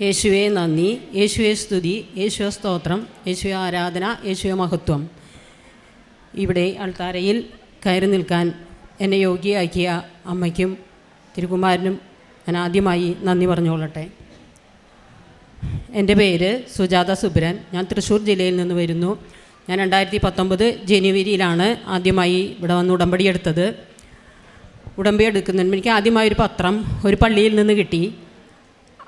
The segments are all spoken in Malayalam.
യേശുവെ നന്ദി. യേശുവെ സ്തുതി. യേശുവെ സ്തോത്രം. യേശുവെ ആരാധന. യേശുവെ മഹത്വം. ഇവിടെ അൾത്താരയിൽ കയറി നിൽക്കാൻ എന്നെ യോഗ്യയാക്കിയ അമ്മയ്ക്കും തിരുകുമാരനും ഞാൻ ആദ്യമായി നന്ദി പറഞ്ഞുകൊള്ളട്ടെ. എന്റെ പേര് സുജാത സുബ്രൻ. ഞാൻ തൃശ്ശൂർ ജില്ലയിൽ നിന്ന് വരുന്നു. ഞാൻ രണ്ടായിരത്തി പത്തൊമ്പത് ജനുവരിയിലാണ് ആദ്യമായി ഇവിടെ വന്ന് ഉടമ്പടി എടുത്തത്. ഉടമ്പടി എടുക്കുന്നതിന് എനിക്ക് ആദ്യമായി ഒരു പത്രം ഒരു പള്ളിയിൽ നിന്ന് കിട്ടി.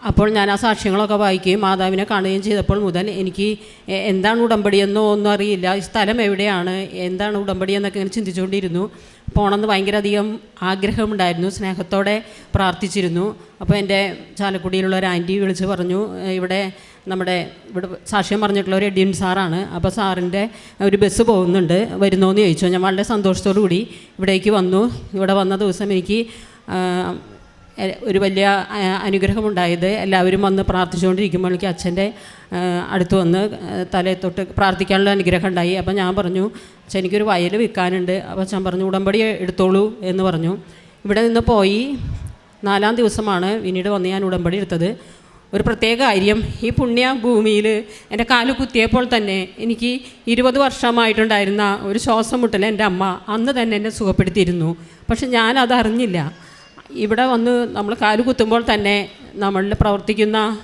അപ്പോൾ ഞാൻ ആ സാക്ഷ്യങ്ങളൊക്കെ വായിക്കുകയും മാതാവിനെ കാണുകയും ചെയ്തപ്പോൾ മുതൽ എനിക്ക് എന്താണ് ഉടമ്പടിയെന്നോ ഒന്നും അറിയില്ല. ഈ സ്ഥലം എവിടെയാണ്? എന്താണ് ഉടമ്പടി എന്നൊക്കെ ഇങ്ങനെ ചിന്തിച്ചുകൊണ്ടിരുന്നു. പോകണമെന്ന് ഭയങ്കര അധികം ആഗ്രഹമുണ്ടായിരുന്നു. സ്നേഹത്തോടെ പ്രാർത്ഥിച്ചിരുന്നു. അപ്പോൾ എന്റെ ചാലക്കുടിയിലുള്ള ഒരു ആന്റി വിളിച്ച് പറഞ്ഞു ഇവിടെ നമ്മുടെ ഇവിടെ സാക്ഷ്യം പറഞ്ഞിട്ടുള്ള ഒരു എഡിയൻ സാറാണ്. അപ്പോൾ സാറിന്റെ ഒരു ബസ് പോകുന്നുണ്ട്. വരുന്നോന്ന് ചോദിച്ചു. ഞാൻ വളരെ സന്തോഷത്തോടു കൂടി ഇവിടേക്ക് വന്നു. ഇവിടെ വന്ന ദിവസം എനിക്ക് ഒരു വലിയ അനുഗ്രഹമുണ്ടായത് എല്ലാവരും വന്ന് പ്രാർത്ഥിച്ചുകൊണ്ടിരിക്കുമ്പോഴേക്ക് അച്ഛന്റെ അടുത്ത് വന്ന് തലയെ തൊട്ട് പ്രാർത്ഥിക്കാനുള്ള അനുഗ്രഹം ഉണ്ടായി. അപ്പം ഞാൻ പറഞ്ഞു അച്ഛൻ എനിക്കൊരു വയൽ വിൽക്കാനുണ്ട്. അപ്പോൾ അച്ഛൻ പറഞ്ഞു ഉടമ്പടി എടുത്തോളൂ എന്ന് പറഞ്ഞു. ഇവിടെ നിന്ന് പോയി. നാലാം ദിവസമാണ് പിന്നീട് വന്ന് ഞാൻ ഉടമ്പടി എടുത്തത്. ഒരു പ്രത്യേക കാര്യം ഈ പുണ്യ ഭൂമിയിൽ എന്റെ കാൽ കുത്തിയപ്പോൾ തന്നെ എനിക്ക് ഇരുപത് വർഷമായിട്ടുണ്ടായിരുന്ന ഒരു ശ്വാസം മുട്ടൽ എന്റെ അമ്മ അന്ന് തന്നെ എന്നെ സുഖപ്പെടുത്തിയിരുന്നു. പക്ഷെ ഞാനത് അറിഞ്ഞില്ല ഇവിടെ വന്ന് നമ്മൾ കാൽ കുത്തുമ്പോൾ തന്നെ നമ്മളിൽ പ്രവർത്തിക്കുന്ന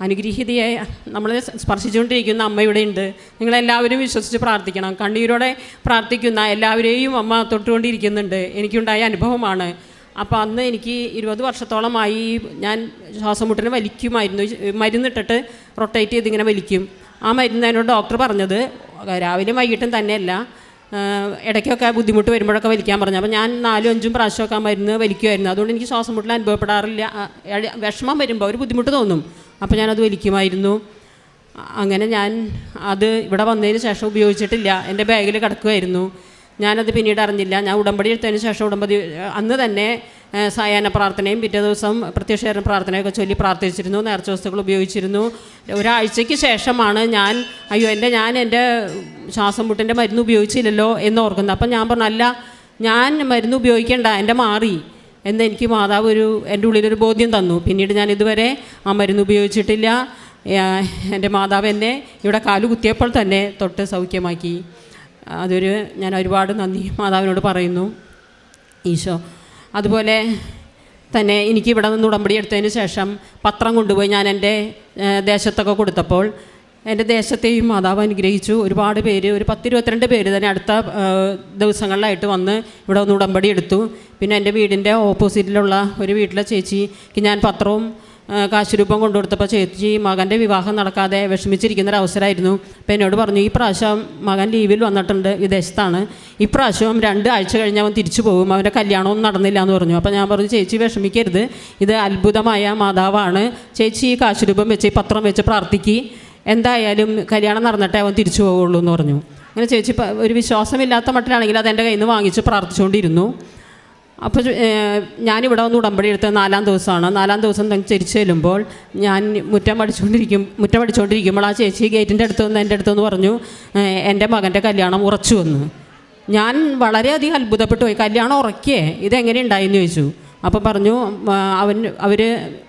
അനുഗ്രഹീതയായ നമ്മളെ സ്പർശിച്ചുകൊണ്ടിരിക്കുന്ന അമ്മ ഇവിടെ ഉണ്ട്. നിങ്ങളെല്ലാവരും വിശ്വസിച്ച് പ്രാർത്ഥിക്കണം. കണ്ണീരോടെ പ്രാർത്ഥിക്കുന്ന എല്ലാവരെയും അമ്മ തൊട്ടുകൊണ്ടിരിക്കുന്നുണ്ട്. എനിക്കുണ്ടായ അനുഭവമാണ്. അപ്പോൾ അന്ന് എനിക്ക് ഇരുപത് വർഷത്തോളമായി ഞാൻ ശ്വാസം മുട്ടിന് വലിക്കുമായിരുന്നു മരുന്നിട്ടിട്ട് റൊട്ടേറ്റ് ചെയ്ത് ഇങ്ങനെ വലിക്കും. ആ മരുന്ന് എന്നോട് ഡോക്ടർ പറഞ്ഞത് രാവിലെയും വൈകിട്ടും തന്നെയല്ല. ഇടയ്ക്കൊക്കെ ബുദ്ധിമുട്ട് വരുമ്പോഴൊക്കെ വലിക്കാൻ പറഞ്ഞു. അപ്പോൾ ഞാൻ നാലും അഞ്ചും പ്രാവശ്യമൊക്കെ മരുന്ന് വലിക്കുമായിരുന്നു. അതുകൊണ്ട് എനിക്ക് ശ്വാസം മുട്ടൽ അനുഭവപ്പെടാറില്ല. വിഷമം വരുമ്പോൾ ഒരു ബുദ്ധിമുട്ട് തോന്നും. അപ്പോൾ ഞാനത് വലിക്കുമായിരുന്നു. അങ്ങനെ ഞാൻ അത് ഇവിടെ വന്നതിന് ശേഷം ഉപയോഗിച്ചിട്ടില്ല. എന്റെ ബാഗിൽ കിടക്കുമായിരുന്നു. ഞാനത് പിന്നീട് അറിഞ്ഞില്ല. ഞാൻ ഉടമ്പടി എടുത്തതിന് ശേഷം ഉടമ്പടി അന്ന് തന്നെ സായാഹ്ന പ്രാർത്ഥനയും പിറ്റേ ദിവസം പ്രത്യക്ഷേരണ പ്രാർത്ഥനയൊക്കെ ചൊല്ലി പ്രാർത്ഥിച്ചിരുന്നു. നേർച്ച വസ്തുക്കൾ ഉപയോഗിച്ചിരുന്നു. ഒരാഴ്ചയ്ക്ക് ശേഷമാണ് ഞാൻ അയ്യോ എന്റെ ഞാൻ എന്റെ ശ്വാസം മുട്ടിന്റെ മരുന്ന് ഉപയോഗിച്ചില്ലല്ലോ എന്ന് ഓർക്കുന്നത്. അപ്പം ഞാൻ പറഞ്ഞു അല്ല ഞാൻ മരുന്ന് ഉപയോഗിക്കേണ്ട എന്റെ മാറി. എന്ന് എനിക്ക് മാതാവ് ഒരു എന്റെ ഉള്ളിലൊരു ബോധ്യം തന്നു. പിന്നീട് ഞാൻ ഇതുവരെ ആ മരുന്ന് ഉപയോഗിച്ചിട്ടില്ല. എന്റെ മാതാവ് എന്നെ ഇവിടെ കാൽ കുത്തിയപ്പോൾ തന്നെ തൊട്ട് സൗഖ്യമാക്കി. അതൊരു ഞാൻ ഒരുപാട് നന്ദി മാതാവിനോട് പറയുന്നു. ഈശോ അതുപോലെ തന്നെ എനിക്ക് ഇവിടെ നിന്ന് ഉടമ്പടി എടുത്തതിന് ശേഷം പത്രം കൊണ്ടുപോയി ഞാൻ എന്റെ ദേശത്തൊക്കെ കൊടുത്തപ്പോൾ എന്റെ ദേശത്തെയും മാതാവ് അനുഗ്രഹിച്ചു. ഒരുപാട് പേര് ഒരു പത്തിരുപത്തിരണ്ട് പേര് തന്നെ അടുത്ത ദിവസങ്ങളിലായിട്ട് വന്ന് ഇവിടെ ഒന്ന് ഉടമ്പടി എടുത്തു. പിന്നെ എന്റെ വീടിന്റെ ഓപ്പോസിറ്റിലുള്ള ഒരു വീട്ടിലെ ചേച്ചിക്ക് ഞാൻ പത്രവും ആ, കാശ് രൂപം കൊണ്ടുകൊടുത്തപ്പോൾ ചേച്ചി മകന്റെ വിവാഹം നടക്കാതെ വിഷമിച്ചിരിക്കുന്ന ഒരു അവസരമായിരുന്നു അപ്പോൾ എന്നോട് പറഞ്ഞു ഈ പ്രാവശ്യം മകൻ ലീവിൽ വന്നിട്ടുണ്ട് വിദേശത്താണ്. ഇപ്രാവശ്യം രണ്ട് ആഴ്ച കഴിഞ്ഞ് അവൻ തിരിച്ചു പോകും. അവന്റെ കല്യാണമൊന്നും നടന്നില്ല എന്ന് പറഞ്ഞു. അപ്പോൾ ഞാൻ പറഞ്ഞു ചേച്ചി വിഷമിക്കരുത്. ഇത് അത്ഭുതമായ മാതാവാണ്. ചേച്ചി ഈ കാശ് രൂപം വെച്ച് പത്രം വെച്ച് പ്രാർത്ഥിക്കി. എന്തായാലും കല്യാണം നടന്നിട്ടേ അവൻ തിരിച്ചു പോകുള്ളൂ എന്ന് പറഞ്ഞു. അങ്ങനെ ചേച്ചി ഒരു വിശ്വാസമില്ലാത്ത മട്ടിലാണെങ്കിൽ അത് എന്റെ കയ്യിൽ നിന്ന് വാങ്ങിച്ച് പ്രാർത്ഥിച്ചുകൊണ്ടിരുന്നു. അപ്പോൾ ഞാനിവിടെ വന്ന് ഉടമ്പടി എടുത്ത നാലാം ദിവസമാണ്. നാലാം ദിവസം തിരിച്ചു ചെല്ലുമ്പോൾ ഞാൻ മുറ്റം പഠിച്ചുകൊണ്ടിരിക്കും മുറ്റം പഠിച്ചുകൊണ്ടിരിക്കുമ്പോൾ ആ ചേച്ചി ഗേറ്റിന്റെ അടുത്ത് വന്ന് എന്റെ അടുത്ത് പറഞ്ഞു എന്റെ മകന്റെ കല്യാണം ഉറച്ചു വന്ന്. ഞാൻ വളരെയധികം അത്ഭുതപ്പെട്ടു പോയി. കല്യാണം ഉറക്കിയേ? ഇതെങ്ങനെ ഉണ്ടായെന്ന്? ചോദിച്ചു. അപ്പോൾ പറഞ്ഞു അവൻ അവർ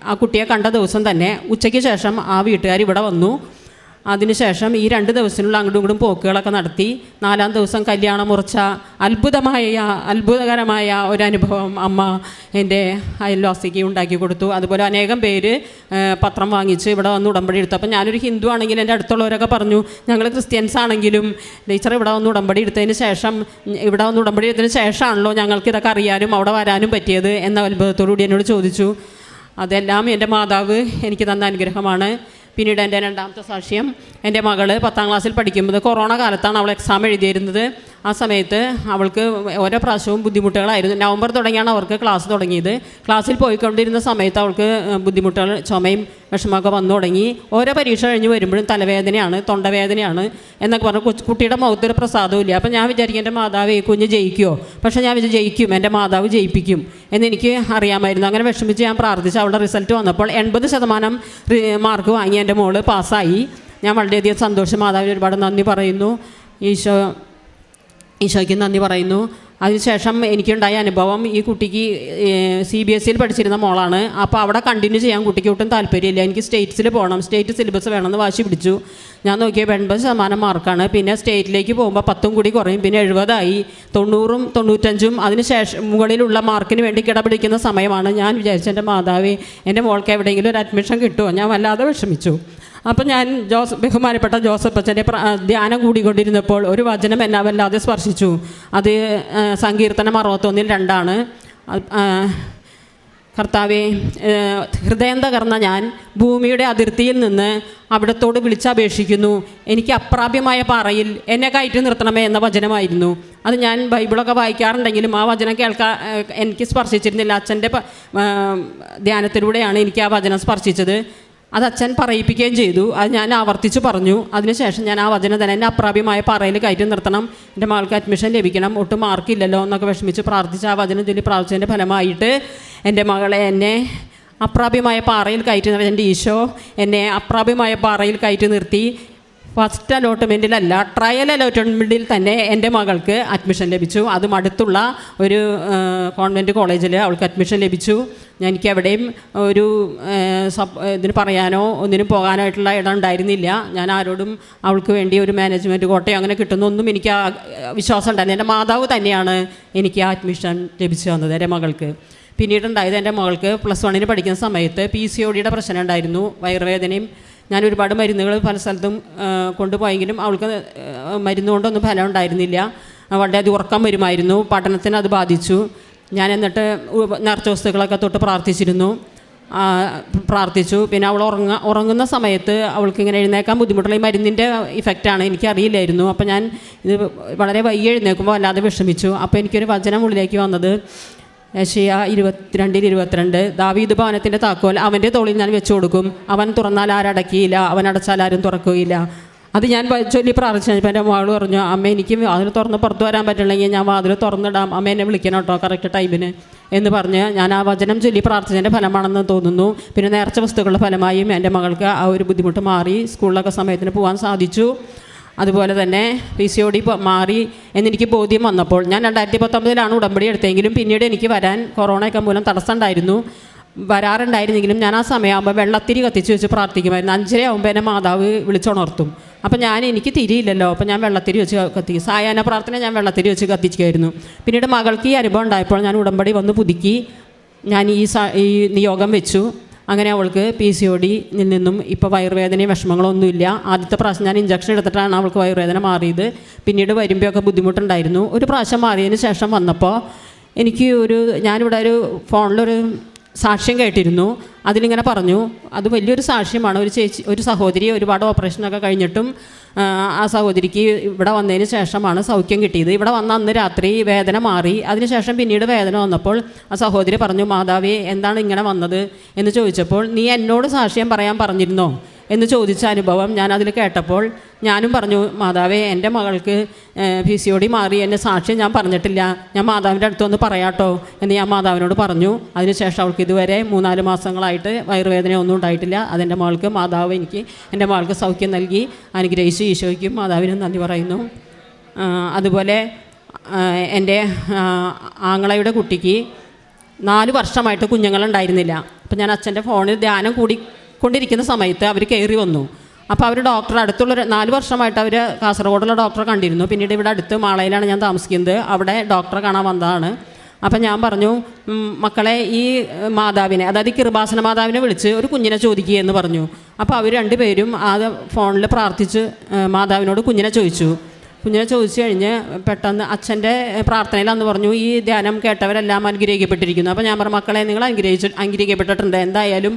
ആ കുട്ടിയെ കണ്ട ദിവസം തന്നെ ഉച്ചയ്ക്ക് ശേഷം ആ വീട്ടുകാർ ഇവിടെ വന്നു. അതിനുശേഷം ഈ രണ്ട് ദിവസത്തിനുള്ള അങ്ങോട്ടും ഇങ്ങോട്ടും പോക്കുകളൊക്കെ നടത്തി നാലാം ദിവസം കല്യാണം മുറിച്ച അത്ഭുതമായ അത്ഭുതകരമായ ഒരു അനുഭവം അമ്മ എന്റെ അയൽവാസിക്ക് ഉണ്ടാക്കി കൊടുത്തു. അതുപോലെ അനേകം പേര് പത്രം വാങ്ങിച്ച് ഇവിടെ വന്ന് ഉടമ്പടി എടുത്തു. അപ്പം ഞാനൊരു ഹിന്ദു ആണെങ്കിൽ എന്റെ അടുത്തുള്ളവരൊക്കെ പറഞ്ഞു ഞങ്ങൾ ക്രിസ്ത്യൻസ് ആണെങ്കിലും ടീച്ചർ ഇവിടെ വന്ന് ഉടമ്പടി എടുത്തതിന് ശേഷം ഇവിടെ വന്ന് ഉടമ്പടി എടുത്തതിന് ശേഷമാണല്ലോ ഞങ്ങൾക്ക് ഇതൊക്കെ അറിയാനും അവിടെ വരാനും പറ്റിയത് എന്ന അത്ഭുതത്തോടു കൂടി എന്നോട് ചോദിച്ചു. അതെല്ലാം എന്റെ മാതാവ് എനിക്ക് തന്ന അനുഗ്രഹമാണ്. പിന്നീട് എന്റെ രണ്ടാമത്തെ സാക്ഷ്യം എന്റെ മകൾ പത്താം ക്ലാസ്സിൽ പഠിക്കുമ്പോൾ കൊറോണ കാലത്താണ് അവൾ എക്സാം എഴുതിയിരുന്നത്. ആ സമയത്ത് അവൾക്ക് ഓരോ പ്രാവശ്യവും ബുദ്ധിമുട്ടുകളായിരുന്നു. നവംബർ തുടങ്ങിയാണ് അവർക്ക് ക്ലാസ് തുടങ്ങിയത്. ക്ലാസ്സിൽ പോയിക്കൊണ്ടിരുന്ന സമയത്ത് അവൾക്ക് ബുദ്ധിമുട്ടുകൾ ചുമയും വിഷമമൊക്കെ വന്നു തുടങ്ങി. ഓരോ പരീക്ഷ കഴിഞ്ഞ് വരുമ്പോഴും തലവേദനയാണ് തൊണ്ടവേദനയാണ് എന്നൊക്കെ പറഞ്ഞ് കൊച്ചു കുട്ടിയുടെ മുഖത്തൊരു പ്രസാദമില്ല അപ്പം ഞാൻ വിചാരിക്കും എന്റെ മാതാവ് ഈ കുഞ്ഞ് ജയിക്കുമോ പക്ഷേ ഞാൻ ജയിക്കും എന്റെ മാതാവ് ജയിപ്പിക്കും. എന്നെനിക്ക് അറിയാമായിരുന്നു. അങ്ങനെ വിഷമിച്ച് ഞാൻ പ്രാർത്ഥിച്ച് അവളുടെ റിസൾട്ട് വന്നപ്പോൾ എൺപത് ശതമാനം മാർക്ക് വാങ്ങി. എന്റെ മോൾ പാസ്സായി. ഞാൻ വളരെയധികം സന്തോഷം. മാതാവിന് ഒരുപാട് നന്ദി പറയുന്നു. ഈശോ ഈശോയ്ക്ക് നന്ദി പറയുന്നു. അതിനുശേഷം എനിക്കുണ്ടായ അനുഭവം ഈ കുട്ടിക്ക് സി ബി എസ് സിയിൽ പഠിച്ചിരുന്ന മോളാണ്. അപ്പോൾ അവിടെ കണ്ടിന്യൂ ചെയ്യാൻ കുട്ടിക്ക് ഒട്ടും താല്പര്യമില്ല. എനിക്ക് സ്റ്റേറ്റ്സിൽ പോകണം സ്റ്റേറ്റ് സിലബസ് വേണമെന്ന് വാശി പിടിച്ചു. ഞാൻ നോക്കിയപ്പോൾ എൺപത് ശതമാനം മാർക്കാണ്. പിന്നെ സ്റ്റേറ്റിലേക്ക് പോകുമ്പോൾ പത്തും കൂടി കുറയും. പിന്നെ എഴുപതായി. തൊണ്ണൂറും തൊണ്ണൂറ്റഞ്ചും അതിന് ശേഷം മുകളിലുള്ള മാർക്കിന് വേണ്ടി കിടപിടിക്കുന്ന സമയമാണ്. ഞാൻ വിചാരിച്ചു എന്റെ മാതാവ് എന്റെ മോൾക്ക് എവിടെയെങ്കിലും ഒരു അഡ്മിഷൻ കിട്ടുമോ ഞാൻ വല്ലാതെ വിഷമിച്ചു. അപ്പം ഞാൻ ജോസഫ് ബഹുമാനപ്പെട്ട ജോസഫ് അച്ഛന്റെ ധ്യാനം കൂടിക്കൊണ്ടിരുന്നപ്പോൾ ഒരു വചനം എന്നെ വല്ലാതെ സ്പർശിച്ചു. അത് സങ്കീർത്തനം അറുപത്തൊന്നിൽ രണ്ടാണ്. കർത്താവെ ഹൃദയം തകർന്ന ഞാൻ ഭൂമിയുടെ അതിർത്തിയിൽ നിന്ന് അവിടത്തോട് വിളിച്ചപേക്ഷിക്കുന്നു. എനിക്ക് അപ്രാപ്യമായ പാറയിൽ എന്നെ കയറ്റി നിർത്തണമേ എന്ന വചനമായിരുന്നു. അത് ഞാൻ ബൈബിളൊക്കെ വായിക്കാറുണ്ടെങ്കിലും ആ വചനം കേൾക്കാൻ എനിക്ക് സ്പർശിച്ചിരുന്നില്ല. അച്ഛന്റെ ധ്യാനത്തിലൂടെയാണ് എനിക്ക് ആ വചനം സ്പർശിച്ചത്. അത് അച്ഛൻ പറയിപ്പിക്കുകയും ചെയ്തു. അത് ഞാൻ ആവർത്തിച്ച് പറഞ്ഞു. അതിനുശേഷം ഞാൻ ആ വചനം തന്നെ എന്റെ അപ്രാപ്യമായ പറയിൽ കയറ്റി നിർത്തണം. എന്റെ മകൾക്ക് അഡ്മിഷൻ ലഭിക്കണം. ഒട്ടും മാർക്കില്ലല്ലോ എന്നൊക്കെ വിഷമിച്ച് പ്രാർത്ഥിച്ച് ആ വചനം ചൊല്ലി പ്രാർത്ഥിച്ചതിന്റെ ഫലമായിട്ട് എന്റെ മകളെ എന്നെ അപ്രാപ്യമായ പാറയിൽ കയറ്റി എന്റെ ഈശോ എന്നെ അപ്രാപ്യമായ പാറയിൽ കയറ്റി നിർത്തി. ഫസ്റ്റ് അലോട്ട്മെന്റിലല്ല ട്രയൽ അലോട്ട്മെന്റിൽ തന്നെ എന്റെ മകൾക്ക് അഡ്മിഷൻ ലഭിച്ചു. അതും അടുത്തുള്ള ഒരു കോൺവെന്റ് കോളേജിൽ അവൾക്ക് അഡ്മിഷൻ ലഭിച്ചു. ഞാൻ എനിക്ക് എവിടെയും ഒരു സപ് ഇതിന് പറയാനോ ഒന്നിനും പോകാനായിട്ടുള്ള ഇടം ഉണ്ടായിരുന്നില്ല. ഞാൻ ആരോടും അവൾക്ക് വേണ്ടി ഒരു മാനേജ്മെന്റ് കോട്ടയോ അങ്ങനെ കിട്ടുന്നൊന്നും എനിക്ക് ആ വിശ്വാസം ഉണ്ടായിരുന്നു എന്റെ മാതാവ് തന്നെയാണ് എനിക്ക് ആ അഡ്മിഷൻ ലഭിച്ചു തന്നത് എന്റെ മകൾക്ക്. പിന്നീടുണ്ടായത് എന്റെ മകൾക്ക് പ്ലസ് വണ്ണിന് പഠിക്കുന്ന സമയത്ത് പി സി ഒ ഡിയുടെ പ്രശ്നം ഉണ്ടായിരുന്നു. വയറുവേദനയും ഞാൻ ഒരുപാട് മരുന്നുകൾ പല സ്ഥലത്തും കൊണ്ടുപോയെങ്കിലും അവൾക്ക് മരുന്ന് കൊണ്ടൊന്നും ഫലം ഉണ്ടായിരുന്നില്ല. അവളുടെ അത് ഉറക്കം വരുമായിരുന്നു. പഠനത്തിന് അത് ബാധിച്ചു. ഞാൻ എന്നിട്ട് നേർച്ചവസ്തുക്കളൊക്കെ നേർച്ച വസ്തുക്കളൊക്കെ തൊട്ട് പ്രാർത്ഥിച്ചിരുന്നു. പ്രാർത്ഥിച്ചു. പിന്നെ അവൾ ഉറങ്ങ ഉറങ്ങുന്ന സമയത്ത് അവൾക്ക് ഇങ്ങനെ എഴുന്നേക്കാൻ ബുദ്ധിമുട്ടുള്ള ഈ മരുന്നിന്റെ ഇഫക്റ്റാണ് എനിക്കറിയില്ലായിരുന്നു. അപ്പോൾ ഞാൻ ഇത് വളരെ വൈകി എഴുന്നേൽക്കുമ്പോൾ വല്ലാതെ വിഷമിച്ചു. അപ്പോൾ എനിക്കൊരു വചനം ഉള്ളിലേക്ക് വന്നത് ഏഷ്യ ഇരുപത്തിരണ്ടിൽ ഇരുപത്തിരണ്ട്. ദാവീദ് ഭവനത്തിന്റെ താക്കോൽ അവന്റെ തോളിൽ ഞാൻ വെച്ചു കൊടുക്കും അവൻ തുറന്നാൽ ആരടക്കിയില്ല അവൻ അടച്ചാൽ ആരും തുറക്കുകയില്ല. അത് ഞാൻ ചൊല്ലി പ്രാർത്ഥിച്ചു. കഴിഞ്ഞപ്പോൾ എന്റെ മകൾ പറഞ്ഞു അമ്മ എനിക്ക് വാതിൽ തുറന്ന് പുറത്ത് വരാൻ പറ്റില്ലെങ്കിൽ ഞാൻ വാതിൽ തുറന്നിടാം. അമ്മ എന്നെ വിളിക്കണം കേട്ടോ കറക്റ്റ് ടൈമിന് എന്ന് പറഞ്ഞ് ഞാൻ ആ വചനം ചൊല്ലി പ്രാർത്ഥിച്ചതിന്റെ ഫലമാണെന്ന് തോന്നുന്നു. പിന്നെ നേർച്ച വസ്തുക്കളുടെ ഫലമായും എന്റെ മകൾക്ക് ആ ഒരു ബുദ്ധിമുട്ട് മാറി. സ്കൂളിലൊക്കെ സമയത്തിന് പോകാൻ സാധിച്ചു. അതുപോലെ തന്നെ പി സി ഒ ഡി മാറി എന്നെനിക്ക് ബോധ്യം വന്നപ്പോൾ ഞാൻ രണ്ടായിരത്തി പത്തൊമ്പതിലാണ് ഉടമ്പടി എടുത്തെങ്കിലും പിന്നീട് എനിക്ക് വരാൻ കൊറോണയൊക്കെ മൂലം തടസ്സമുണ്ടായിരുന്നു. വരാറുണ്ടായിരുന്നെങ്കിലും ഞാൻ ആ സമയമാകുമ്പോൾ വെള്ളത്തിരി കത്തിച്ച് വെച്ച് പ്രാർത്ഥിക്കുമായിരുന്നു. അഞ്ചര ആകുമ്പോൾ എന്നെ മാതാവ് വിളിച്ചുണർത്തും. അപ്പം ഞാൻ എനിക്ക് തിരിയില്ലല്ലോ അപ്പം ഞാൻ വെള്ളത്തിരി വെച്ച് കത്തിക്കും. സായാഹ്ന പ്രാർത്ഥന ഞാൻ വെള്ളത്തിരി വെച്ച് കത്തിക്കുമായിരുന്നു പിന്നീട് മകൾക്ക് ഈ അനുഭവം ഉണ്ടായപ്പോൾ ഞാൻ ഉടമ്പടി വന്ന് പുതുക്കി. ഞാൻ ഈ ഈ നിയോഗം വെച്ചു. അങ്ങനെ അവൾക്ക് പി സി ഒ ഡിയിൽ നിന്നും ഇപ്പോൾ വയറുവേദനയും വിഷമങ്ങളൊന്നുമില്ല. ആദ്യത്തെ പ്രാവശ്യം ഞാൻ ഇഞ്ചക്ഷൻ എടുത്തിട്ടാണ് അവൾക്ക് വയറുവേദന മാറിയത്. പിന്നീട് വരുമ്പോഴൊക്കെ ബുദ്ധിമുട്ടുണ്ടായിരുന്നു. ഒരു പ്രാവശ്യം മാറിയതിന് ശേഷം വന്നപ്പോൾ എനിക്ക് ഒരു ഞാനിവിടെ ഒരു ഫോണിലൊരു സാക്ഷ്യം കേട്ടിരുന്നു. അതിലിങ്ങനെ പറഞ്ഞു അത് വലിയൊരു സാക്ഷ്യമാണ്. ഒരു ചേച്ചി ഒരു സഹോദരി ഒരുപാട് ഓപ്പറേഷനൊക്കെ കഴിഞ്ഞിട്ടും ആ, സഹോദരിക്ക് ഇവിടെ വന്നതിന് ശേഷമാണ് സൗഖ്യം കിട്ടിയത്. ഇവിടെ വന്ന അന്ന് രാത്രി വേദന മാറി. അതിനുശേഷം പിന്നീട് വേദന വന്നപ്പോൾ ആ സഹോദരി പറഞ്ഞു മാതാവേ എന്താണ് ഇങ്ങനെ വന്നത്? എന്ന് ചോദിച്ചപ്പോൾ നീ എന്നോട് സാക്ഷ്യം പറയാൻ പറഞ്ഞിരുന്നോ? എന്ന് ചോദിച്ച അനുഭവം ഞാൻ അതിൽ കേട്ടപ്പോൾ ഞാനും പറഞ്ഞു മാതാവേ എന്റെ മകൾക്ക് പി സി ഒടി മാറി എന്നെ സാക്ഷ്യം ഞാൻ പറഞ്ഞിട്ടില്ല. ഞാൻ മാതാവിന്റെ അടുത്ത് വന്ന് പറയാട്ടോ. എന്ന് ഞാൻ മാതാവിനോട് പറഞ്ഞു. അതിനുശേഷം അവൾക്ക് ഇതുവരെ മൂന്നാൽ മാസങ്ങളായിട്ട് വയറുവേദന ഒന്നും ഉണ്ടായിട്ടില്ല. അതെന്റെ മകൾക്ക് മാതാവ് എനിക്ക് എന്റെ മകൾക്ക് സൗഖ്യം നൽകി. അനുഗ്രഹിച്ചു ഈശോയ്ക്കും മാതാവിനും നന്ദി പറയുന്നു. അതുപോലെ എന്റെ ആങ്ങളയുടെ കുട്ടിക്ക് നാല് വർഷമായിട്ട് കുഞ്ഞുങ്ങളുണ്ടായിരുന്നില്ല. അപ്പം ഞാൻ അച്ഛന്റെ ഫോണിൽ ധ്യാനം കൂടി കൊണ്ടിരിക്കുന്ന സമയത്ത് അവർ കയറി വന്നു. അപ്പോൾ അവർ ഡോക്ടർ അടുത്തുള്ള നാല് വർഷമായിട്ട് അവർ കാസർഗോഡുള്ള ഡോക്ടറെ കണ്ടിരുന്നു. പിന്നീട് ഇവിടെ അടുത്ത് മാളയിലാണ് ഞാൻ താമസിക്കുന്നത്. അവിടെ ഡോക്ടറെ കാണാൻ വന്നതാണ്. അപ്പം ഞാൻ പറഞ്ഞു മക്കളെ ഈ മാതാവിനെ അതായത് കിർബാസന മാതാവിനെ വിളിച്ച് ഒരു കുഞ്ഞിനെ ചോദിക്കുക എന്ന് പറഞ്ഞു. അപ്പോൾ അവർ രണ്ടുപേരും ആ ഫോണിൽ പ്രാർത്ഥിച്ച് മാതാവിനോട് കുഞ്ഞിനെ ചോദിച്ചു. കുഞ്ഞിനെ ചോദിച്ചു കഴിഞ്ഞ് പെട്ടെന്ന് അച്ഛന്റെ പ്രാർത്ഥനയിൽ അന്ന് പറഞ്ഞു ഈ ധ്യാനം കേട്ടവരെല്ലാം അനുഗ്രഹിക്കപ്പെട്ടിരിക്കുന്നു. അപ്പോൾ ഞാൻ പറഞ്ഞു മക്കളെ നിങ്ങൾ അനുഗ്രഹിച്ചു അനുഗ്രഹിക്കപ്പെട്ടിട്ടുണ്ട്. എന്തായാലും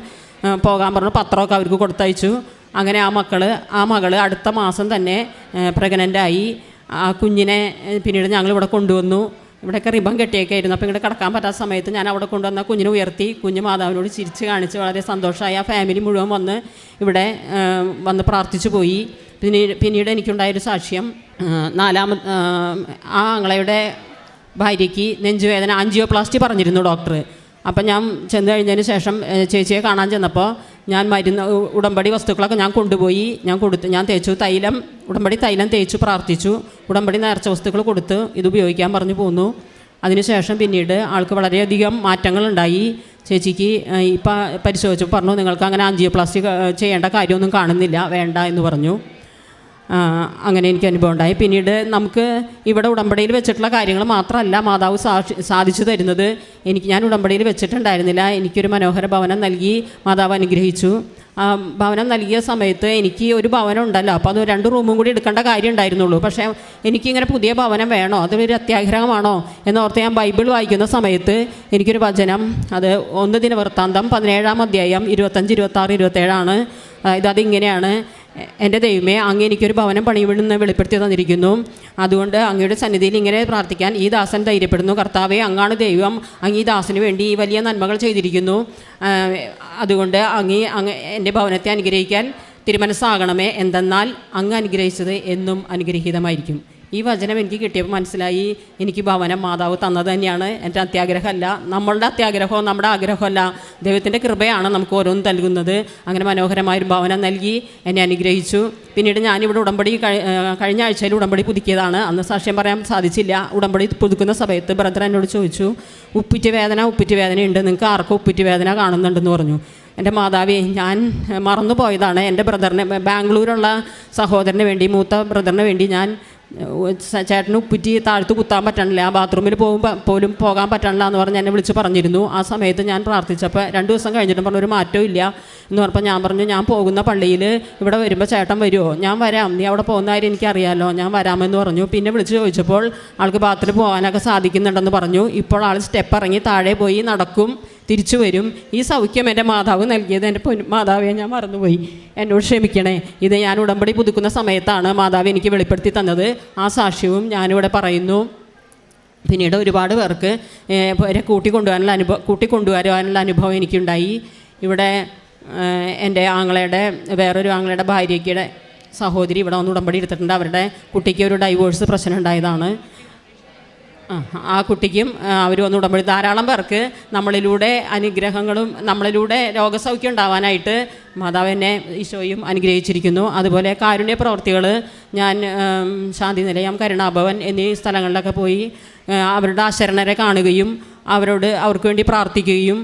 പോകാൻ പറഞ്ഞു. പത്രമൊക്കെ അവർക്ക് കൊടുത്തയച്ചു. അങ്ങനെ ആ മക്കൾ ആ മകൾ അടുത്ത മാസം തന്നെ പ്രഗ്നന്റായി ആ കുഞ്ഞിനെ പിന്നീട് ഞങ്ങൾ ഇവിടെ കൊണ്ടുവന്നു. ഇവിടെയൊക്കെ റിബൺ കെട്ടിയൊക്കെ ആയിരുന്നു. അപ്പോൾ ഇങ്ങോട്ട് കിടക്കാൻ പറ്റാത്ത സമയത്ത് ഞാൻ അവിടെ കൊണ്ടുവന്ന കുഞ്ഞിനെ ഉയർത്തി. കുഞ്ഞ് മാതാവിനോട് ചിരിച്ച് കാണിച്ച് വളരെ സന്തോഷമായി. ആ ഫാമിലി മുഴുവൻ വന്ന് ഇവിടെ വന്ന് പ്രാർത്ഥിച്ചു പോയി. പിന്നീട് പിന്നീട് എനിക്കുണ്ടായൊരു സാക്ഷ്യം നാലാമ ആ ആങ്ങളയുടെ ഭാര്യയ്ക്ക് നെഞ്ചുവേദന ആൻജിയോപ്ലാസ്റ്റി പറഞ്ഞിരുന്നു ഡോക്ടർ അപ്പം ഞാൻ ചെന്ന് കഴിഞ്ഞതിന് ശേഷം ചേച്ചിയെ കാണാൻ ചെന്നപ്പോൾ ഞാൻ മരുന്ന് ഉടമ്പടി വസ്തുക്കളൊക്കെ ഞാൻ കൊണ്ടുപോയി ഞാൻ കൊടുത്തു ഞാൻ തേച്ചു. തൈലം ഉടമ്പടി തൈലം തേച്ചു പ്രാർത്ഥിച്ചു. ഉടമ്പടി നേർച്ച വസ്തുക്കൾ കൊടുത്ത് ഇത് ഉപയോഗിക്കാൻ പറഞ്ഞു പോന്നു. അതിനുശേഷം പിന്നീട് ആൾക്ക് വളരെയധികം മാറ്റങ്ങളുണ്ടായി. ചേച്ചിക്ക് ഇപ്പം പരിശോധിച്ചു പറഞ്ഞു നിങ്ങൾക്ക് അങ്ങനെ ആൻജിയോപ്ലാസ്റ്റി ചെയ്യേണ്ട കാര്യമൊന്നും കാണുന്നില്ല വേണ്ട എന്ന് പറഞ്ഞു. അങ്ങനെ എനിക്ക് അനുഭവം ഉണ്ടായി പിന്നീട് നമുക്ക് ഇവിടെ ഉടമ്പടിയിൽ വെച്ചിട്ടുള്ള കാര്യങ്ങൾ മാത്രമല്ല മാതാവ് സാക്ഷി സാധിച്ചു തരുന്നത്. എനിക്ക് ഞാൻ ഉടമ്പടിയിൽ വെച്ചിട്ടുണ്ടായിരുന്നില്ല. എനിക്കൊരു മനോഹര ഭവനം നൽകി മാതാവ് അനുഗ്രഹിച്ചു. ഭവനം നൽകിയ സമയത്ത് എനിക്ക് ഒരു ഭവനം ഉണ്ടല്ലോ. അപ്പോൾ അത് രണ്ട് റൂമും കൂടി എടുക്കേണ്ട കാര്യം ഉണ്ടായിരുന്നുള്ളൂ. പക്ഷേ എനിക്കിങ്ങനെ പുതിയ ഭവനം വേണോ? അതൊരു അത്യാഗ്രഹമാണോ? എന്നോർത്ത് ഞാൻ ബൈബിൾ വായിക്കുന്ന സമയത്ത് എനിക്കൊരു വചനം അത് ഒന്ന് ദിനവൃത്താന്തം പതിനേഴാം അധ്യായം ഇരുപത്തഞ്ച് ഇരുപത്താറ് ഇരുപത്തേഴാണ്. അതായത് അതിങ്ങനെയാണ്. എന്റെ ദൈവമേ അങ്ങ് എനിക്കൊരു ഭവനം പണിയുമെന്ന് വെളിപ്പെടുത്തി തന്നിരിക്കുന്നു. അതുകൊണ്ട് അങ്ങയുടെ സന്നിധിയിൽ ഇങ്ങനെ പ്രാർത്ഥിക്കാൻ ഈ ദാസൻ ധൈര്യപ്പെടുന്നു. കർത്താവെ അങ്ങാണ് ദൈവം അങ്ങ് ഈ ദാസന് വേണ്ടി ഈ വലിയ നന്മകൾ ചെയ്തിരിക്കുന്നു. അതുകൊണ്ട് അങ്ങ് അങ്ങ് എന്റെ ഭവനത്തെ അനുഗ്രഹിക്കാൻ തിരുമനസ്സാകണമേ. എന്തെന്നാൽ അങ്ങ് അനുഗ്രഹിച്ചത് എന്നും അനുഗ്രഹീതമായിരിക്കും. ഈ വചനം എനിക്ക് കിട്ടിയപ്പോൾ മനസ്സിലായി. എനിക്ക് ഭവനം മാതാവ് തന്നത് തന്നെയാണ്. എന്റെ അത്യാഗ്രഹമല്ല. നമ്മളുടെ അത്യാഗ്രഹമോ നമ്മുടെ ആഗ്രഹമല്ല. ദൈവത്തിന്റെ കൃപയാണ് നമുക്ക് ഓരോന്നും നൽകുന്നത്. അങ്ങനെ മനോഹരമായൊരു ഭവനം നൽകി എന്നെ അനുഗ്രഹിച്ചു. പിന്നീട് ഞാനിവിടെ ഉടമ്പടി കഴി- കഴിഞ്ഞ ആഴ്ചയിൽ ഉടമ്പടി പുതുക്കിയതാണ്. അന്ന് സാക്ഷ്യം പറയാൻ സാധിച്ചില്ല. ഉടമ്പടി പുതുക്കുന്ന സമയത്ത് ബ്രദർ എന്നോട് ചോദിച്ചു ഉപ്പിറ്റ് വേദന ഉപ്പിറ്റ് വേദന ഉണ്ട് നിങ്ങൾക്ക് ആർക്കും ഉപ്പിറ്റ് വേദന കാണുന്നുണ്ടെന്ന് പറഞ്ഞു. എന്റെ മാതാവി ഞാൻ മറന്നു പോയതാണ് എന്റെ ബ്രദറിന് ബാംഗ്ലൂരുള്ള സഹോദരന് വേണ്ടി മൂത്ത ബ്രദറിന് വേണ്ടി ഞാൻ ചേട്ടന് ഉപ്പിറ്റി താഴ്ത്ത് കുത്താൻ പറ്റണില്ല. ആ ബാത്റൂമിൽ പോകുമ്പോൾ പോലും പോകാൻ പറ്റണില്ല എന്ന് പറഞ്ഞ് എന്നെ വിളിച്ച് പറഞ്ഞിരുന്നു. ആ സമയത്ത് ഞാൻ പ്രാർത്ഥിച്ചപ്പോൾ രണ്ട് ദിവസം കഴിഞ്ഞിട്ടും പറഞ്ഞു ഒരു മാറ്റവും ഇല്ല എന്ന് പറഞ്ഞപ്പോൾ ഞാൻ പറഞ്ഞു ഞാൻ പോകുന്ന പള്ളിയിൽ ഇവിടെ വരുമ്പോൾ ചേട്ടൻ വരുമോ ഞാൻ വരാം. നീ അവിടെ പോകുന്ന കാര്യം എനിക്കറിയാമല്ലോ ഞാൻ വരാമെന്ന് പറഞ്ഞു. പിന്നെ വിളിച്ച് ചോദിച്ചപ്പോൾ ആൾക്ക് ബാത്റൂമിൽ പോകാനൊക്കെ സാധിക്കുന്നുണ്ടെന്ന് പറഞ്ഞു. ഇപ്പോൾ ആൾ സ്റ്റെപ്പ് ഇറങ്ങി താഴെ പോയി നടക്കും. തിരിച്ചു വരും. ഈ സൗഖ്യം എന്റെ മാതാവ് നൽകിയത്. എന്റെ പൊന്നു മാതാവെ ഞാൻ മറന്നുപോയി. എന്നോട് ക്ഷമിക്കണേ. ഇത് ഞാൻ ഉടമ്പടി പുതുക്കുന്ന സമയത്താണ് മാതാവ് എനിക്ക് വെളിപ്പെടുത്തി തന്നത്. ആ സാക്ഷ്യവും ഞാനിവിടെ പറയുന്നു. പിന്നീട് ഒരുപാട് പേർക്ക് അവരെ ഇവരെ കൂട്ടിക്കൊണ്ടുപോകാനുള്ള അനുഭവം കൂട്ടിക്കൊണ്ടുവരാനുള്ള അനുഭവം എനിക്കുണ്ടായി. ഇവിടെ എന്റെ ആങ്ങളയുടെ വേറൊരു ആങ്ങളയുടെ ഭാര്യയ്ക്കുടെ സഹോദരി ഇവിടെ വന്ന് ഉടമ്പടി എടുത്തിട്ടുണ്ട്. അവരുടെ കുട്ടിക്ക് ഒരു ഡൈവോഴ്സ് പ്രശ്നം ഉണ്ടായതാണ്. ആ, കുട്ടിക്കും വന്ന് ഉടമ്പടി ധാരാളം പേർക്ക് നമ്മളിലൂടെ അനുഗ്രഹങ്ങളും നമ്മളിലൂടെ രോഗസൗഖ്യം ഉണ്ടാവാനായിട്ട് മാതാവ് എന്നെ ഈശോയും അനുഗ്രഹിച്ചിരിക്കുന്നു. അതുപോലെ കാരുണ്യ പ്രവർത്തികൾ ഞാൻ ശാന്തി നിലയം കരുണാഭവൻ എന്നീ സ്ഥലങ്ങളിലൊക്കെ പോയി അവരുടെ ആശരണരെ കാണുകയും അവരോട് അവർക്ക് വേണ്ടി പ്രാർത്ഥിക്കുകയും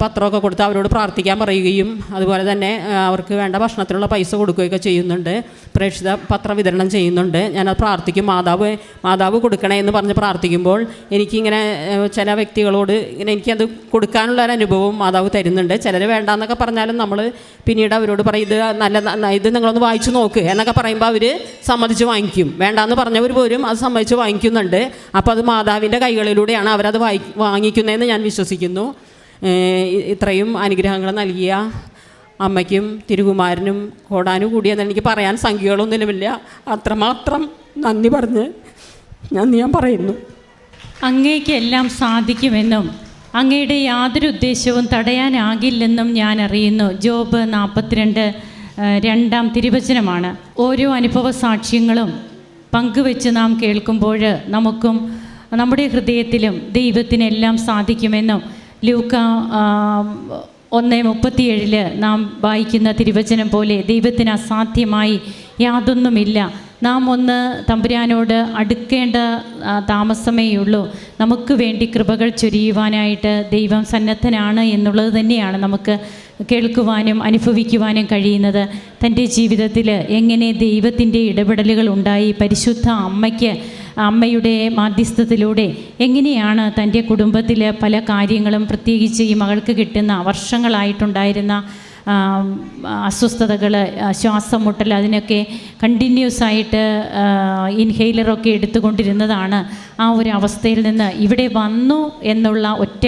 പത്രമൊക്കെ കൊടുത്ത് അവരോട് പ്രാർത്ഥിക്കാൻ പറയുകയും അതുപോലെ തന്നെ അവർക്ക് വേണ്ട ഭക്ഷണത്തിനുള്ള പൈസ കൊടുക്കുകയൊക്കെ ചെയ്യുന്നുണ്ട്. പ്രേക്ഷിത പത്ര വിതരണം ചെയ്യുന്നുണ്ട്. ഞാനത് പ്രാർത്ഥിക്കും. മാതാവ് മാതാവ് കൊടുക്കണേ എന്ന് പറഞ്ഞ് പ്രാർത്ഥിക്കുമ്പോൾ എനിക്കിങ്ങനെ ചില വ്യക്തികളോട് ഇങ്ങനെ എനിക്കത് കൊടുക്കാനുള്ള ഒരു അനുഭവം മാതാവ് തരുന്നുണ്ട്. ചിലർ വേണ്ടാന്നൊക്കെ പറഞ്ഞാലും നമ്മൾ പിന്നീട് അവരോട് പറയും ഇത് നല്ല ഇത് നിങ്ങളൊന്ന് വായിച്ചു നോക്ക് എന്നൊക്കെ പറയുമ്പോൾ അവർ സമ്മതിച്ച് വാങ്ങിക്കും. വേണ്ടാന്ന് പറഞ്ഞവർ പോലും അത് സമ്മതിച്ച് വാങ്ങിക്കുന്നുണ്ട്. അപ്പോൾ അത് മാതാവിന്റെ കൈകളിലൂടെയാണ് അവരത് വായി വാങ്ങിക്കുന്നതെന്ന് ഞാൻ വിശ്വസിക്കുന്നു. ഇത്രയും അനുഗ്രഹങ്ങൾ നൽകിയ അമ്മയ്ക്കും തിരുകുമാരനും കോടാനും കൂടിയെന്ന് എനിക്ക് പറയാൻ സംഖ്യകളൊന്നുമില്ല. അത്രമാത്രം നന്ദി പറഞ്ഞ് നന്ദി ഞാൻ പറയുന്നു. അങ്ങേക്ക് എല്ലാം സാധിക്കുമെന്നും അങ്ങയുടെ യാതൊരു ഉദ്ദേശവും തടയാനാകില്ലെന്നും ഞാൻ അറിയുന്നു. ജോബ് നാൽപ്പത്തിരണ്ട് രണ്ടാം തിരുവചനമാണ്. ഓരോ അനുഭവ സാക്ഷ്യങ്ങളും പങ്കുവെച്ച് നാം കേൾക്കുമ്പോൾ നമുക്കും നമ്മുടെ ഹൃദയത്തിലും ദൈവത്തിനെല്ലാം സാധിക്കുമെന്നും ലൂക്ക ഒന്ന് മുപ്പത്തിയേഴിൽ നാം വായിക്കുന്ന തിരുവചനം പോലെ ദൈവത്തിന് അസാധ്യമായി യാതൊന്നുമില്ല. നാം ഒന്ന് തമ്പുരാനോട് അടുക്കേണ്ട താമസമേയുള്ളൂ നമുക്ക് വേണ്ടി കൃപകൾ ചൊരിയുവാനായിട്ട് ദൈവം സന്നദ്ധനാണ് എന്നുള്ളത് തന്നെയാണ് നമുക്ക് കേൾക്കുവാനും അനുഭവിക്കുവാനും കഴിയുന്നത്. തന്റെ ജീവിതത്തിൽ എങ്ങനെ ദൈവത്തിന്റെ ഇടപെടലുകൾ ഉണ്ടായി? പരിശുദ്ധ അമ്മയ്ക്ക് അമ്മയുടെ മാധ്യസ്ഥത്തിലൂടെ എങ്ങനെയാണ് തന്റെ കുടുംബത്തിൽ പല കാര്യങ്ങളും പ്രത്യേകിച്ച് ഈ മകൾക്ക് കിട്ടുന്ന വർഷങ്ങളായിട്ടുണ്ടായിരുന്ന അസ്വസ്ഥതകൾ ശ്വാസം മുട്ടൽ അതിനൊക്കെ കണ്ടിന്യൂസ് ആയിട്ട് ഇൻഹെയിലറൊക്കെ എടുത്തുകൊണ്ടിരുന്നതാണ് ആ ഒരു അവസ്ഥയിൽ നിന്ന് ഇവിടെ വന്നു എന്നുള്ള ഒറ്റ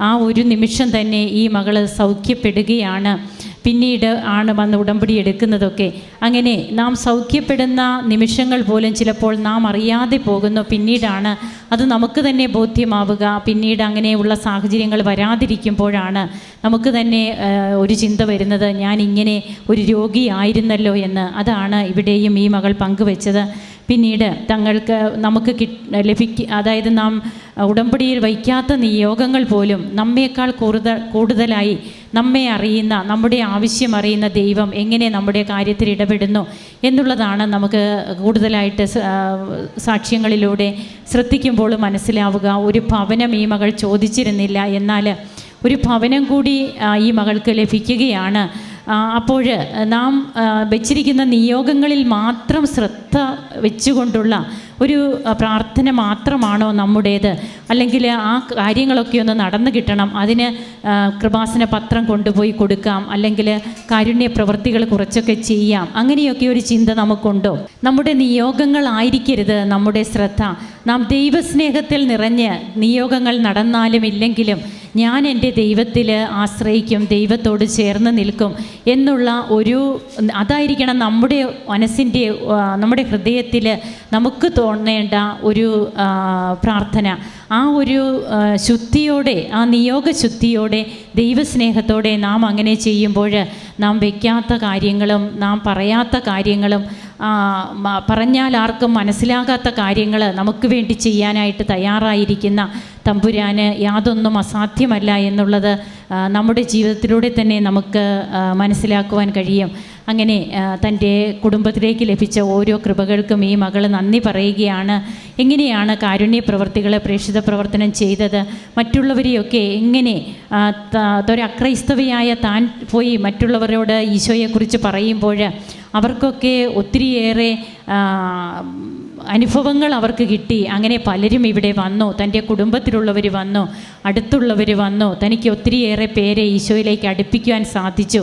ആ ഒരു നിമിഷം തന്നെ ഈ മകൾ സൗഖ്യപ്പെടുകയാണ്. പിന്നീട് ആണ് വന്ന് ഉടമ്പടി എടുക്കുന്നതൊക്കെ. അങ്ങനെ നാം സൗഖ്യപ്പെടുന്ന നിമിഷങ്ങൾ പോലും ചിലപ്പോൾ നാം അറിയാതെ പോകുന്നു. പിന്നീടാണ് അത് നമുക്ക് തന്നെ ബോധ്യമാവുക. പിന്നീട് അങ്ങനെയുള്ള സാഹചര്യങ്ങൾ വരാതിരിക്കുമ്പോഴാണ് നമുക്ക് തന്നെ ഒരു ചിന്ത വരുന്നത്. ഞാൻ ഇങ്ങനെ ഒരു രോഗിയായിരുന്നല്ലോ എന്ന്. അതാണ് ഇവിടെയും ഈ മകൾ പങ്കുവെച്ചത്. പിന്നീട് തങ്ങൾക്ക് നമുക്ക് ലഭിക്ക അതായത് നാം ഉടമ്പടിയിൽ വയ്ക്കാത്ത നിയോഗങ്ങൾ പോലും നമ്മേക്കാൾ കൂടുതൽ കൂടുതലായി നമ്മെ അറിയുന്ന നമ്മുടെ ആവശ്യം അറിയുന്ന ദൈവം എങ്ങനെ നമ്മുടെ കാര്യത്തിൽ ഇടപെടുന്നു എന്നുള്ളതാണ് നമുക്ക് കൂടുതലായിട്ട് സാക്ഷ്യങ്ങളിലൂടെ ശ്രദ്ധിക്കുമ്പോൾ മനസ്സിലാവുക. ഒരു ഭവനം ഈ മകൾ ചോദിച്ചിരുന്നില്ല. എന്നാൽ ഒരു ഭവനം കൂടി ഈ മകൾക്ക് ലഭിക്കുകയാണ്. അപ്പോൾ നാം വെച്ചിരിക്കുന്ന നിയോഗങ്ങളിൽ മാത്രം ശ്രദ്ധ വെച്ചുകൊണ്ടുള്ള ഒരു പ്രാർത്ഥന മാത്രമാണോ നമ്മുടേത്? അല്ലെങ്കിൽ ആ കാര്യങ്ങളൊക്കെ ഒന്ന് നടന്നു കിട്ടണം. അതിന് കൃപാസന പത്രം കൊണ്ടുപോയി കൊടുക്കാം. അല്ലെങ്കിൽ കാരുണ്യ പ്രവൃത്തികൾ കുറച്ചൊക്കെ ചെയ്യാം. അങ്ങനെയൊക്കെ ഒരു ചിന്ത നമുക്കുണ്ടോ? നമ്മുടെ നിയോഗങ്ങളായിരിക്കരുത് നമ്മുടെ ശ്രദ്ധ. നാം ദൈവസ്നേഹത്തിൽ നിറഞ്ഞ് നിയോഗങ്ങൾ നടന്നാലും ഇല്ലെങ്കിലും ഞാൻ എന്റെ ദൈവത്തിൽ ആശ്രയിക്കും ദൈവത്തോട് ചേർന്ന് നിൽക്കും എന്നുള്ള ഒരു അതായിരിക്കണം നമ്മുടെ മനസ്സിന്റെ നമ്മുടെ ഹൃദയത്തിൽ നമുക്ക് തോന്നേണ്ട ഒരു പ്രാർത്ഥന. ആ ഒരു ശുദ്ധിയോടെ ആ നിയോഗ ശുദ്ധിയോടെ ദൈവസ്നേഹത്തോടെ നാം അങ്ങനെ ചെയ്യുമ്പോൾ നാം വയ്ക്കാത്ത കാര്യങ്ങളും നാം പറയാത്ത കാര്യങ്ങളും പറഞ്ഞാൽ ആർക്കും മനസ്സിലാകാത്ത കാര്യങ്ങൾ നമുക്ക് വേണ്ടി ചെയ്യാനായിട്ട് തയ്യാറായിരിക്കുന്ന തമ്പുരാന് യാതൊന്നും അസാധ്യമല്ല എന്നുള്ളത് നമ്മുടെ ജീവിതത്തിലൂടെ തന്നെ നമുക്ക് മനസ്സിലാക്കുവാൻ കഴിയും. അങ്ങനെ തന്റെ കുടുംബത്തിലേക്ക് ലഭിച്ച ഓരോ കൃപകൾക്കും ഈ മകൾ നന്ദി പറയുകയാണ്. എങ്ങനെയാണ് കാരുണ്യ പ്രവർത്തികൾ പ്രേക്ഷിത പ്രവർത്തനം ചെയ്തത്? മറ്റുള്ളവരെയൊക്കെ എങ്ങനെ അക്രൈസ്തവയായ താൻ പോയി മറ്റുള്ളവരോട് ഈശോയെക്കുറിച്ച് പറയുമ്പോൾ അവർക്കൊക്കെ ഒത്തിരിയേറെ അനുഭവങ്ങൾ അവർക്ക് കിട്ടി. അങ്ങനെ പലരും ഇവിടെ വന്നു. തന്റെ കുടുംബത്തിലുള്ളവർ വന്നു. അടുത്തുള്ളവർ വന്നു. തനിക്ക് ഒത്തിരിയേറെ പേരെ ഈശോയിലേക്ക് അടുപ്പിക്കുവാൻ സാധിച്ചു.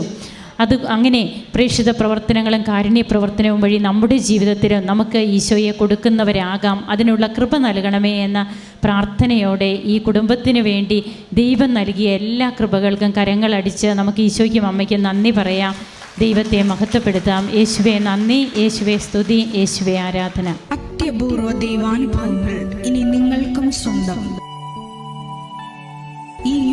അത് അങ്ങനെ പ്രേക്ഷിത പ്രവർത്തനങ്ങളും കാരുണ്യ പ്രവർത്തനവും വഴി നമ്മുടെ ജീവിതത്തിൽ നമുക്ക് ഈശോയെ കൊടുക്കുന്നവരാകാം. അതിനുള്ള കൃപ നൽകണമേ എന്ന പ്രാർത്ഥനയോടെ ഈ കുടുംബത്തിന് വേണ്ടി ദൈവം നൽകിയ എല്ലാ കൃപകൾക്കും കരങ്ങളടിച്ച് നമുക്ക് ഈശോയ്ക്കും അമ്മയ്ക്കും നന്ദി പറയാം. ദൈവത്തെ മഹത്വപ്പെടുത്താം. യേശുവെ നന്ദി. യേശുവെ സ്തുതി. യേശുവെ ആരാധന. അത്യപൂർവ ദൈവാനുഭവങ്ങൾ ഇനി നിങ്ങൾക്കും സ്വന്തം. ഈ